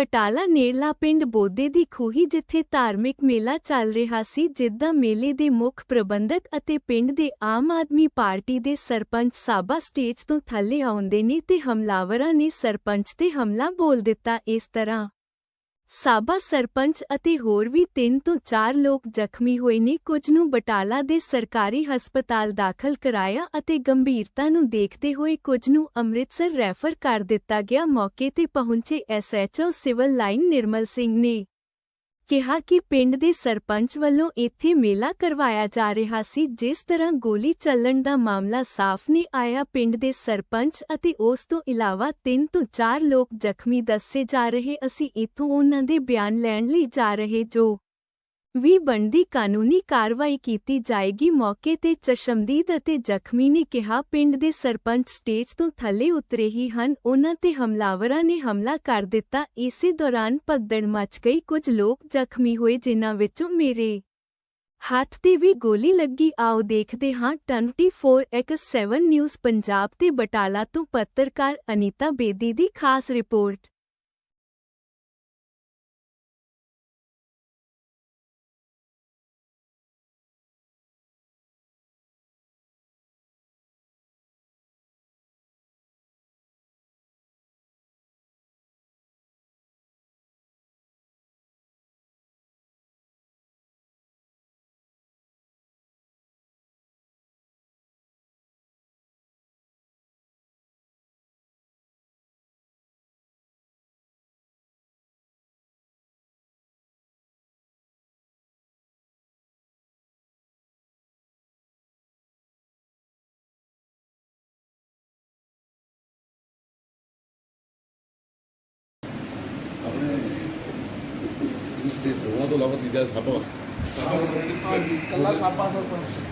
ਬਟਾਲਾ ਨੇੜਲਾ ਪਿੰਡ ਬੋਦੇ ਦੀ ਖੂਹੀ ਜਿੱਥੇ ਧਾਰਮਿਕ ਮੇਲਾ ਚੱਲ ਰਿਹਾ ਸੀ, ਜਿੱਦਾਂ ਮੇਲੇ ਦੇ ਮੁੱਖ ਪ੍ਰਬੰਧਕ ਅਤੇ ਪਿੰਡ ਦੇ ਆਮ ਆਦਮੀ ਪਾਰਟੀ ਦੇ ਸਰਪੰਚ ਸਾਬਾ ਸਟੇਜ ਤੋਂ ਥੱਲੇ ਆਉਂਦੇ ਨੇ ਤੇ ਹਮਲਾਵਰਾਂ ਨੇ ਸਰਪੰਚ ਤੇ ਹਮਲਾ ਬੋਲ ਦਿੱਤਾ ਇਸ ਤਰ੍ਹਾਂ। ਸਾਬਾ ਸਰਪੰਚ ਅਤੇ ਹੋਰ ਵੀ ਤਿੰਨ ਤੋਂ ਚਾਰ ਲੋਕ ਜ਼ਖਮੀ ਹੋਏ ਨੇ। ਕੁਝ ਨੂੰ ਬਟਾਲਾ ਦੇ ਸਰਕਾਰੀ ਹਸਪਤਾਲ ਦਾਖਲ ਕਰਾਇਆ ਅਤੇ ਗੰਭੀਰਤਾ ਨੂੰ ਦੇਖਦੇ ਹੋਏ ਕੁਝ ਨੂੰ ਅੰਮ੍ਰਿਤਸਰ ਰੈਫਰ ਕਰ ਦਿੱਤਾ ਗਿਆ। ਮੌਕੇ ਤੇ ਪਹੁੰਚੇ SHO civil line Nirmal Singh ਨੇ। ਕਿਹਾ ਕਿ ਪਿੰਡ ਦੇ ਸਰਪੰਚ ਵੱਲੋਂ ਇੱਥੇ ਮੇਲਾ ਕਰਵਾਇਆ ਜਾ ਰਿਹਾ ਸੀ, ਜਿਸ ਤਰ੍ਹਾਂ ਗੋਲੀ ਚੱਲਣ ਦਾ ਮਾਮਲਾ ਸਾਫ਼ ਨਹੀਂ ਆਇਆ। ਪਿੰਡ ਦੇ ਸਰਪੰਚ ਅਤੇ ਉਸ ਤੋਂ ਇਲਾਵਾ ਤਿੰਨ ਤੋਂ ਚਾਰ ਲੋਕ ਜ਼ਖਮੀ ਦੱਸੇ ਜਾ ਰਹੇ। ਅਸੀਂ ਇੱਥੋਂ ਉਹਨਾਂ ਦੇ ਬਿਆਨ ਲੈਣ ਲਈ ਜਾ ਰਹੇ ਜੋ ਵੀ ਬਣਦੀ ਕਾਨੂੰਨੀ ਕਾਰਵਾਈ ਕੀਤੀ ਜਾਏਗੀ। ਮੌਕੇ ਤੇ ਚਸ਼ਮਦੀਦ ਅਤੇ ਜ਼ਖਮੀ ਨੇ ਕਿਹਾ, ਪਿੰਡ ਦੇ ਸਰਪੰਚ ਸਟੇਜ ਤੋਂ ਥੱਲੇ ਉਤਰੇ ਹੀ ਹਨ। ਉਹਨਾਂ ਤੇ ਹਮਲਾਵਰਾਂ ਨੇ ਹਮਲਾ ਕਰ ਦਿੱਤਾ। ਇਸੇ ਦੌਰਾਨ ਭਗਦੜ ਮਚ ਗਈ। ਕੁਝ ਲੋਕ ਜ਼ਖਮੀ ਹੋਏ, ਜਿਨ੍ਹਾਂ ਵਿੱਚੋਂ ਮੇਰੇ ਹੱਥ ਤੇ ਵੀ ਗੋਲੀ ਲੱਗੀ। ਆਓ ਦੇਖਦੇ ਹਾਂ। 24x7 ਨਿਊਜ਼ ਪੰਜਾਬ ਤੇ ਬਟਾਲਾ ਤੋਂ ਪੱਤਰਕਾਰ ਅਨੀਤਾ ਬੇਦੀ ਦੀ ਖਾਸ ਰਿਪੋਰਟ। ਤੋਂ ਇਲਾਵਾ ਤੀਜਾ ਸੱਪ ਵਾ ਹਾਂਜੀ ਕੱਲਾ ਸਾਪਾ ਸਰਪੰਚ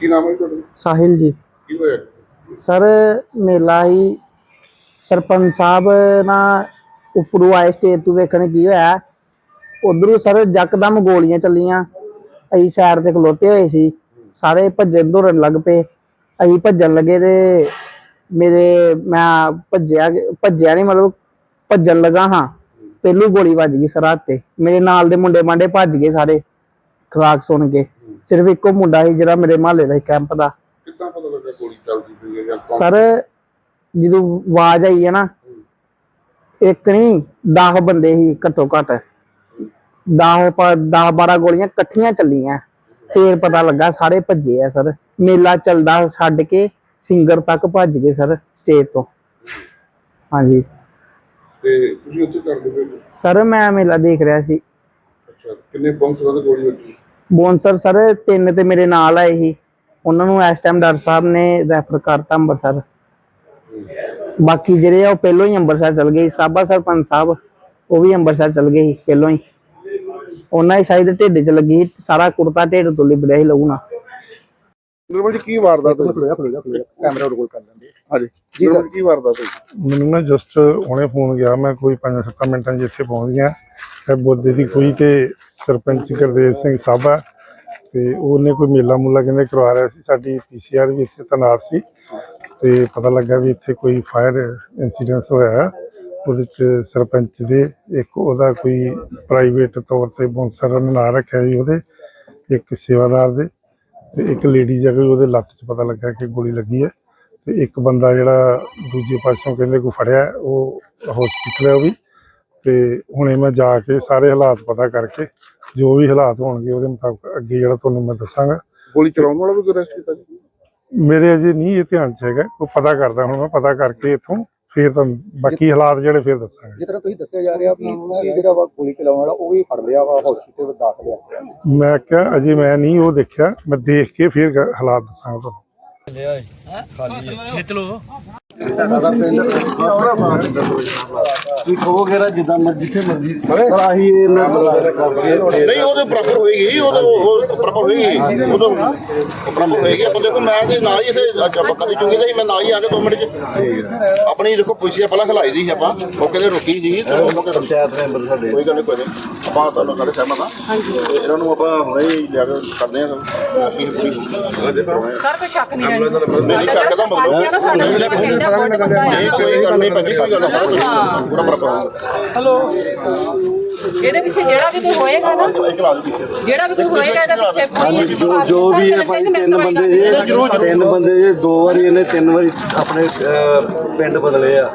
ਕੀ ਨਾਮ ਹੈ ਤੁਹਾਡਾ? ਸਾਹਿਲ ਜੀ। ਕੀ ਹੋਇਆ? ਸਰ ਮੇਲਾ ਹੀ ਸਰਪੰਚ ਸਾਹਿਬ ਨਾ ਉੱਪਰੋਂ ਆਏ ਸਟੇਜ ਤੋਂ ਵੇਖਣ ਕੀ ਹੋਇਆ। ਉਧਰੋਂ ਸਰ ਜੱਕਦਮ ਗੋਲੀਆਂ ਚੱਲੀਆਂ। ਅਸੀਂ ਸਾਈਡ ਤੇ ਖਲੋਤੇ ਹੋਏ ਸੀ। ਸਾਰੇ ਭੱਜਣ ਦੌੜਨ ਲੱਗ ਪਏ। ਅਸੀਂ ਭੱਜਣ ਲੱਗੇ ਤੇ ਮੇਰੇ ਮੈਂ ਭੱਜਿਆ ਭੱਜਿਆ ਨਹੀਂ ਮਤਲਬ ਭੱਜਣ ਲੱਗਾ ਹਾਂ। ਪਹਿਲੂ ਗੋਲੀ ਵੱਜ ਗਈ ਸਰ ਹੱਥ ਤੇ। ਮੇਰੇ ਨਾਲ ਦੇ ਮੁੰਡੇ ਮਾਂਡੇ ਭੱਜ ਗਏ ਸਾਰੇ। ਖਰਾਕ ਸੁਣ ਕੇ। ਸਿਰਫ ਇੱਕੋ ਮੁੰਡਾ ਸੀ ਜਿਹੜਾ ਮੇਰੇ ਮਹੱਲੇ ਦਾ ਸੀ ਕੈਂਪ ਦਾ। ਕਿੱਦਾਂ ਪਤਾ ਲੱਗਾ ਗੋਲੀ ਚੱਲਦੀ ਪਈ ਹੈ ਜਾਂ ਕੌਣ- ਸਰ ਜਦੋਂ ਆਵਾਜ਼ ਆਈ ਹੈ ਨਾ ਇੱਕ ਨਹੀਂ 10 ਬੰਦੇ ਸੀ ਘੱਟੋ ਘੱਟ। 10 10 12 ਗੋਲੀਆਂ ਇਕੱਠੀਆਂ ਚੱਲੀਆਂ। ਫੇਰ ਪਤਾ ਲੱਗਾ ਸਾਰੇ ਭੱਜੇ ਆ ਸਰ। ਮੇਲਾ ਚੱਲਦਾ ਛੱਡ ਕੇ ਸਿੰਗਰ ਤੱਕ ਭੱਜ ਗਏ ਸਰ ਸਟੇਜ ਤੋਂ। ਹਾਂਜੀ। ਤੇ ਤੁਸੀਂ ਉੱਥੇ ਕਰਦੇ ਪਏ ਸੀ? ਸਰ ਮੈਂ ਮੇਲਾ ਦੇਖ ਰਿਹਾ ਸੀ। ਅੱਛਾ ਕਿੰਨੇ ਬੰਸ ਵਾਲੇ ਗੋਲੀ ਵੱਜੀ? ਬੌਂਸਰ ਸਰ ਤਿੰਨ ਤੇ ਮੇਰੇ ਨਾਲ ਆਏ ਸੀ। ਉਹਨਾਂ ਨੂੰ ਇਸ ਟਾਈਮ ਡਾਕਟਰ ਸਾਹਿਬ ਨੇ ਰੈਫਰ ਕਰਤਾ ਅੰਮ੍ਰਿਤਸਰ ਬਾਕੀ ਜਿਹੜੇ ਆ ਉਹ ਪਹਿਲੋਂ ਹੀ ਅੰਮ੍ਰਿਤਸਰ ਚਲ ਗਏ ਸੀ। ਸਾਬਾ ਸਰਪੰਚ ਸਾਹਿਬ ਉਹ ਵੀ ਅੰਮ੍ਰਿਤਸਰ ਚਲ ਗਏ ਸੀ ਪਹਿਲੋਂ ਹੀ। ਉਹਨਾਂ ਹੀ ਸ਼ਾਇਦ ਢਿੱਡ 'ਚ ਲੱਗੀ ਸੀ, ਸਾਰਾ ਕੁੜਤਾ ਢਿੱਡ ਤੋਂ ਲਿਬੜਿਆ ਸੀ ਲਹੂ ਨਾਲ। ਨਿਰਮਲ ਜੀ ਕੀ ਵਾਰਦਾਤ ਹੋਈ? ਕੈਮਰਾ ਰੋਲ ਕਰ ਲੈਂਦੇ ਹਾਂਜੀ। ਜੀ ਸਰ। ਕੀ ਵਾਰਦਾਤ ਹੋਈ ਮੈਨੂੰ ਨਾ ਜਸਟ ਹੁਣੇ ਫੋਨ ਗਿਆ ਮੈਂ ਕੋਈ 5-7 ਮਿੰਟਾਂ ਪਹੁੰਚ ਗਿਆ। ਬੋਦੇ ਦੀ ਕੋਈ ਤੇ ਸਰਪੰਚ ਗੁਰਦੇਵ ਸਿੰਘ ਸਾਬਾ ਤੇ ਉਹਨੇ ਕੋਈ ਮੇਲਾ ਮੂਲਾ ਕਹਿੰਦੇ ਕਰਵਾ ਰਿਹਾ ਸੀ। ਸਾਡੀ ਪੀਸੀਆਰ ਵੀ ਇੱਥੇ ਤੈਨਾਤ ਸੀ ਤੇ ਪਤਾ ਲੱਗਾ ਵੀ ਇੱਥੇ ਕੋਈ ਫਾਇਰ ਇਨਸੀਡੈਂਟ ਹੋਇਆ ਉਹਦੇ ਚ ਸਰਪੰਚ ਦੇ ਇੱਕ ਉਹਦਾ ਕੋਈ ਪ੍ਰਾਈਵੇਟ ਤੌਰ ਤੇ ਬੌਂਸਰ ਨੇ ਰੱਖਿਆ ਜੀ ਉਹਦੇ ਇੱਕ ਸੇਵਾਦਾਰ ਦੇ ਤੇ ਇੱਕ ਲੇਡੀ ਜਾ ਕੇ ਉਹਦੇ ਲੱਤ 'ਚ ਪਤਾ ਲੱਗਾ ਕਿ ਗੋਲੀ ਲੱਗੀ ਹੈ ਤੇ ਇੱਕ ਬੰਦਾ ਜਿਹੜਾ ਦੂਜੇ ਪਾਸਿਓਂ ਕਹਿੰਦੇ ਕੋ ਫੜਿਆ ਉਹ ਹਸਪੀਟਲ ਹੈ ਉਹ ਵੀ। ਤੇ ਹੁਣੇ ਮੈਂ ਜਾ ਕੇ ਸਾਰੇ ਹਾਲਾਤ ਪਤਾ ਕਰਕੇ ਜੋ ਵੀ ਹਾਲਾਤ ਹੋਣਗੇ ਉਹਦੇ ਮੁਤਾਬਕ ਅੱਗੇ ਜਿਹੜਾ ਤੁਹਾਨੂੰ ਮੈਂ ਦੱਸਾਂਗਾ। ਗੋਲੀ ਚਲਾਉਣ ਵਾਲਾ ਵੀ ਕੋਈ ਅਰੈਸਟ ਕੀਤਾ ਜੀ? ਮੇਰੇ ਅਜੇ ਨਹੀਂ ਇਹ ਧਿਆਨ ਚ ਹੈਗਾ ਉਹ ਪਤਾ ਕਰਦਾ ਹੁਣ ਮੈਂ ਪਤਾ ਕਰਕੇ ਇੱਥੋਂ ਫਿਰ ਤਾਂ ਬਾਕੀ ਹਾਲਾਤ ਜਿਹੜੇ ਫਿਰ ਦੱਸਾਂਗੇ। ਜਿਸ ਤਰ੍ਹਾਂ ਤੁਸੀਂ ਦੱਸਿਆ ਜਾ ਰਿਹਾ ਵੀ ਤੁਸੀਂ ਜਿਹੜਾ ਵਾ ਗੋਲੀ ਚਲਾਉਣ ਵਾਲਾ ਉਹ ਵੀ ਫੜ ਲਿਆ ਵਾ ਹਸਪੀਟਲ ਵਿੱਚ ਦਾਖਲ ਆ ਮੈਂ ਕਿਹਾ ਅਜੇ ਮੈਂ ਨਹੀਂ ਉਹ ਦੇਖਿਆ ਮੈਂ ਦੇਖ ਕੇ ਫਿਰ ਹਾਲਾਤ ਦੱਸਾਂਗਾ ਤੁਹਾਨੂੰ। ਲਿਆ ਹੈ? ਖਾਲੀ ਹੈ ਲੋ ਕੀ ਕਹੋਗੇ ਜਿੱਦਾਂ ਮਰਜ਼ੀ ਜਿੱਥੇ ਮਰਜ਼ੀ ਪਰ ਆਹੀ ਇਹਨਾਂ ਬਰਦਾਸ਼ਤ ਕਰਕੇ ਨਹੀਂ ਉਹਦੇ ਬਰਾਬਰ ਹੋਏਗੀ ਉਹਦੇ ਉਹ ਬਰਾਬਰ ਹੋਏਗੀ। ਉਹਦੇ ਬਰਾਬਰ ਹੋਏਗੀ। ਆਪਾਂ ਦੇਖੋ ਮੈਂ ਤੇ ਨਾਲ ਹੀ ਇਸੇ ਅੱਜ ਆਪਾਂ ਕਦੀ ਚੁੰਗੀ ਦਾ ਸੀ ਮੈਂ ਨਾਲ ਹੀ ਆ ਕੇ 2 ਮਿੰਟ ਚ ਆਪਣੀ ਦੇਖੋ ਪੁੱਛਿਆ ਪਹਿਲਾਂ ਖਲਾਈ ਦੀ ਸੀ ਆਪਾਂ। ਮੌਕੇ ਤੇ ਰੁਕੀ ਜੀ ਉਹ ਪੰਚਾਇਤ ਮੈਂਬਰ ਸਾਡੇ। ਕੋਈ ਗੱਲ ਨਹੀਂ ਕੋਈ ਨਹੀਂ ਆਪਾਂ ਤੁਹਾਨੂੰ ਸਾਰੇ ਸਹਿਮਤ ਆ ਹਾਂਜੀ। ਇਹਨਾਂ ਨੂੰ ਆਪਾਂ ਹੁਣੇ ਹੀ ਲਿਆ ਕੇ ਕਰਦੇ ਆ ਅਸੀਂ ਪੂਰੀ ਸਰ ਕੋਈ ਸ਼ੱਕ ਨਹੀਂ ਰਹਿਣੀ ਨਹੀਂ ਸ਼ੱਕ ਦਾ ਮਤਲਬ ਨਹੀਂ ਕੋਈ ਗੱਲ ਨਹੀਂ ਭਾਜੀ ਕੋਈ ਗੱਲ ਨਹੀਂ ਪੂਰਾ ਬਰਾਬਰ ਹਲੋ। ਇਹਦੇ ਪਿੱਛੇ ਜਿਹੜਾ ਵੀ ਕੋਈ ਹੋਏਗਾ ਨਾ ਇੱਕ ਲਾ ਦਿਓ ਜਿਹੜਾ ਵੀ ਕੋਈ ਹੋਏਗਾ ਇਹਦੇ ਪਿੱਛੇ ਕੋਈ ਜੋ ਜੋ ਵੀ ਹੈ ਭਾਈ ਤਿੰਨ ਬੰਦੇ ਜੇ ਤਿੰਨ ਬੰਦੇ ਜੇ ਦੋ ਵਾਰੀ ਇਹਨੇ ਤਿੰਨ ਵਾਰੀ ਆਪਣੇ ਅਹ, ਪਿੰਡ ਬਦਲੇ ਆ।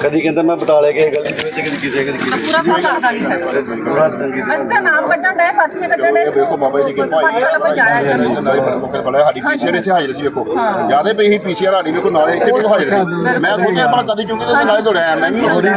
ਕਦੀ ਕਹਿੰਦਾ ਮੈਂ ਬਟਾਲੇ ਗਏ ਗਲੀ ਦੇ ਵਿੱਚ ਕਦੀ ਕਿਸੇ ਕਦੀ ਕਿਸੇ ਪੂਰਾ ਸਾਲ ਕਰਦਾ ਨਹੀਂ ਹੈ ਬੜਾ ਤੰਗੀ ਅਸੀਂ ਤਾਂ ਨਾਮ ਕੱਢਣ ਡਏ ਪਰਚੀਆਂ ਕੱਢਣ ਡਏ। ਇਹ ਵੇਖੋ ਬਾਬਾ ਜੀ ਦੀ ਕੋਈ ਕਿਰਪਾ ਪੰਜ ਸਾਲ ਆਪਾਂ ਜਾਇਆ ਕਰਨਾ ਨਾਲੇ ਮੌਕੇ ਫੜਿਆ ਸਾਡੀ ਪੀਸੀਆਰ ਇੱਥੇ ਹਾਜ਼ਰ ਸੀ ਵੇਖੋ ਜ਼ਿਆਦਾ ਪਈ ਸੀ ਪੀਸੀਆਰ ਸਾਡੀ ਵੇਖੋ ਨਾਲੇ ਇੱਥੇ ਵੀ ਹਾਜ਼ਰ ਸੀ। ਮੈਂ ਖੁਦ ਆਪਣਾ ਕਦੀ ਚੁੰਗੀ ਤੇ ਨਾਲੇ ਦੌੜਿਆ ਮੈਂ ਵੀ ਥੋੜੀ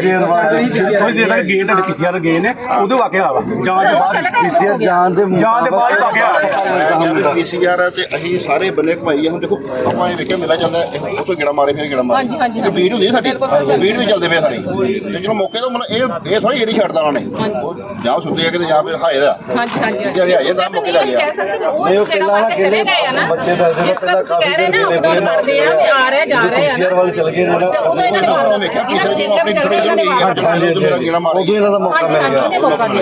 ਦੇਰ ਬਾਅਦ ਥੋੜੀ ਦੇਰ ਤੱਕ ਗਏ ਤੁਹਾਡੇ ਪਿੱਛੇ ਗਏ ਨੇ ਉਦੋਂ ਵਾਕਿਆ ਵਾ। ਜਾਂਚ ਦੇ ਬਾਅਦ ਕਿਸੇ ਜਾਣ ਦੇ ਜਾਣ ਦੇ ਬਾਅਦ ਵਾਕਿਆ ਪੀਸੀਆਰ ਤੇ ਅਸੀਂ ਸਾਰੇ ਬੰਨੇ ਘਮਾਈ ਆ ਹੁਣ ਦੇਖੋ ਆਪਾਂ ਇਹ ਵੇਖਿਆ ਮਿਲਾ ਜਾਂਦਾ ਉਹ ਤੋਂ ਗੇੜਾ ਮਾਰੇ ਫਿਰ ਗੇੜਾ ਮਾਰੇ। ਹਾਂਜੀ, ਹਾਂਜੀ, ਇਹ ਵੀਡ ਹੁੰਦੀ ਆ ਸਾਡੀ ਵੀਡ ਵੀ ਚੱਲਦੇ ਪਏ ਸਾਰੀ ਤੇ ਚਲੋ ਮੌਕੇ ਤੋਂ ਮਤਲਬ ਇਹ ਇਹ ਥੋੜੀ ਏਰੀ ਛੱਡਦਾ ਉਹਨਾਂ। ਨੇ ਉਹ ਜਾਂ ਸੁੱਤੇ ਆ ਕਿਤੇ ਜਾਂ ਫਿਰ ਹਾਇਰ ਆ ਹਾਂਜੀ ਹਾਂਜੀ ਜਿਹੜੇ ਹਾਇਰ ਦਾ ਮੌਕੇ ਲੱਗ ਗਿਆ। ਕਹਿ ਸਕਦੇ ਕਿ ਉਹ ਨਹੀਂ, ਉਹ ਜਿਹੜਾ ਪਹਿਲਾਂ ਪਾਸੇ ਚਲੇ ਗਏ ਆ ਨਾ ਬੱਚੇ ਦੱਸਦੇ ਨੇ ਜਿਸ ਤਰ੍ਹਾਂ ਤੁਸੀਂ ਕਹਿ ਰਹੇ ਨਾ ਪਹਿਲਾਂ ਉਹ ਕਰਦੇ ਆ ਵੀ ਆ ਰਹੇ ਜਾ ਰਹੇ ਆ ਪੀਸੀਆਰ ਵਾਲੇ ਚਲ ਗਏ ਨੇ ਨਾ। ਤੇ ਉਦੋਂ ਇਹਨਾਂ ਨੇ ਮਾਰਨਾ ਵੇਖਿਆ ਇਹਨਾਂ ਪੀਸੀਆਰ ਨੇ ਨੂੰ ਦੇਖਿਆ ਆਪਣੀ ਵੀ ਚੱਲ ਥੋੜੀ ਰਹੇ ਨੇ ਮੇਰਾ ਗੇੜਾ ਮਾਰ। ਇਹਨਾਂ ਦਾ ਮੌਕਾ ਹਾਂਜੀ ਮਿਲ ਹਾਂਜੀ ਗਿਆ। ਇਹਨੇ ਮੌਕਾ ਦੇ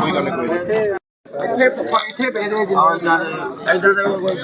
ਕੋਈ ਗੱਲ ਨਹੀਂ ਕੋਈ ਨਹੀਂ। ਇੱਥੇ ਇੱਥੇ ਭੇਜਦੇ ਜਿੰਨੇ ਇਦਾਂ ਦੇ ਕੋਈ